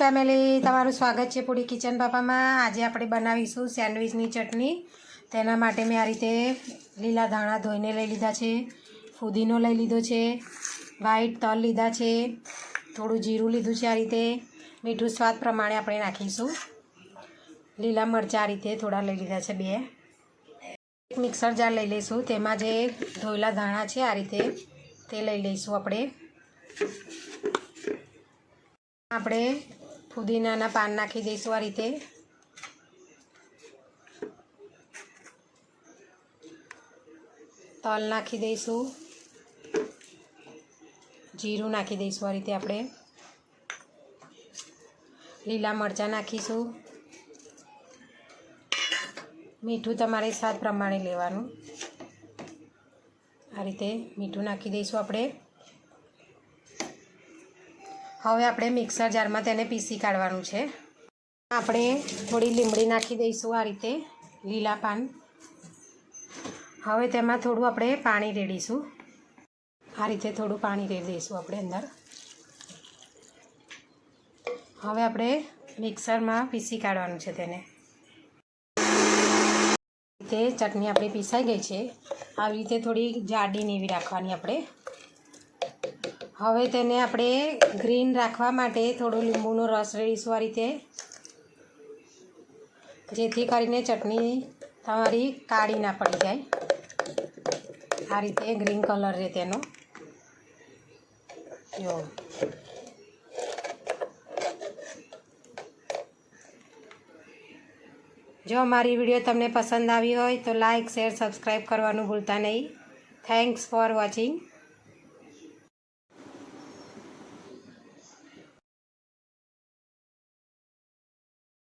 Family તમારું સ્વાગત છે પૂરી કિચન પાપામાં આજે આપણે બનાવીશું સેન્ડવિચની ચટણી. તેના માટે મેં આ રીતે લીલા ધાણા ધોઈને લઈ લીધા છે, ફુદીનો લઈ લીધો છે વ્હાઈટ તલ લીધા છે, થોડું જીરું લીધું છે આ રીતે. મીઠું સ્વાદ પ્રમાણે આપણે નાખીશું. લીલા મરચાં આ રીતે થોડા લઈ લીધા છે બે. એક મિક્સર જાર લઈ લઈશું. તેમાં જે ધોયેલા ધાણા છે આ રીતે તે લઈ લઈશું આપણે. આપણે ફુદીનાના પાન નાખી દઈશું આ રીતે. તલ નાખી દઈશું. જીરું નાખી દઈશું આ રીતે આપણે. લીલા મરચાં નાખીશું. મીઠું તમારે સ્વાદ પ્રમાણે લેવાનું. આ રીતે મીઠું નાખી દઈશું આપણે. હવે આપણે મિક્સર જારમાં તેને પીસી કાઢવાનું છે. આપણે થોડી લીમડી નાખી દઈશું આ રીતે, લીલા પાન. હવે તેમાં થોડું આપણે પાણી રેડીશું. આ રીતે થોડું પાણી રેડી દઈશું આપણે અંદર. હવે આપણે મિક્સરમાં પીસી કાઢવાનું છે તેને. તે ચટણી આપણી પીસાઈ ગઈ છે. આવી રીતે થોડી જાડી નેવી રાખવાની આપણે. હવે તેને આપણે ગ્રીન રાખવા માટે થોડો લીંબુનો રસ રેડીશું આ રીતે. જેથી કરીને ચટણી તમારી કાળી ના પડી જાય. આ રીતે ગ્રીન કલર રહે તેનો. જો. જો મારી વીડિયો તમને પસંદ આવી હોય તો લાઇક શેર, સબસ્ક્રાઈબ કરવાનું ભૂલતા નહીં. Thanks for watching